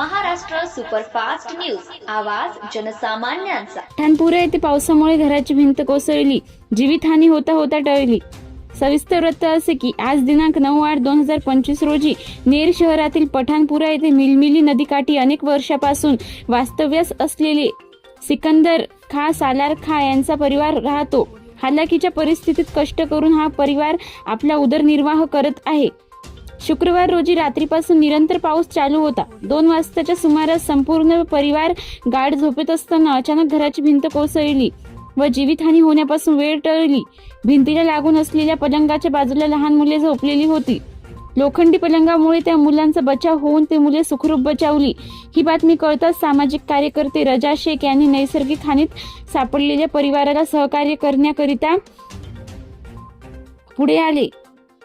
Superfast news. आवाज जनसामान्यांचा. ठाणपुरा येथे पावसामुळे घराची भिंत कोसळली. जीवितहानी होता होता टळली. सविस्तर वृत्त असे की आज दिनांक नऊ आठ दोन हजार पंचवीस रोजी नेर शहरातील पठाणपुरा येथे मिलमिली नदीकाठी अनेक वर्षापासून वास्तव्यास असलेले सिकंदर खा सालार खा यांचा परिवार राहतो. हालाकीच्या परिस्थितीत कष्ट करून हा परिवार आपला उदरनिर्वाह करत आहे. शुक्रवार रोजी रात्रीपासून निरंतर पाऊस चालू होता. दोन वाजताच्या सुमारास संपूर्ण परिवार गाढ झोपेत असताना अचानक घराची भिंत कोसळली व जीवितहानी होण्यापासून वेळ टळली. भिंतीला लागून असलेल्या पलंगाच्या बाजूला लहान मुले झोपलेली होती. लोखंडी पलंगामुळे त्या मुलांचा बचाव होऊन ते मुले सुखरूप बचावली. ही बातमी कळताच सामाजिक कार्यकर्ते रजा शेख यांनी नैसर्गिक हानीत सापडलेल्या परिवाराला सहकार्य करण्याकरिता पुढे आले.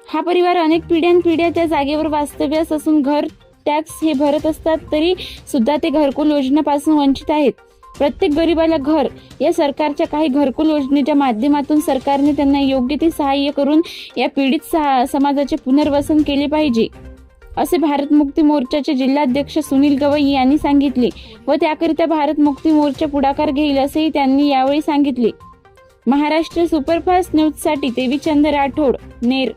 हा परिवार अनेक पिढ्यानपिढ्या त्या जागेवर वास्तव्यास असून घर टॅक्स हे भरत असतात तरी सुद्धा ते घरकुल योजनेपासून वंचित आहेत. प्रत्येक गरीबाला घर या सरकारच्या काही घरकुल योजनेच्या माध्यमातून सरकारने त्यांना योग्य ते सहाय्य करून या पीडित समाजाचे पुनर्वसन केले पाहिजे. असे भारत मुक्ती मोर्चाचे जिल्हाध्यक्ष सुनील गवई यांनी सांगितले व त्याकरिता भारत मुक्ती मोर्चा पुढाकार घेईल असेही त्यांनी यावेळी सांगितले. महाराष्ट्र सुपरफास्ट न्यूजसाठी देवीचंद राठोड नेर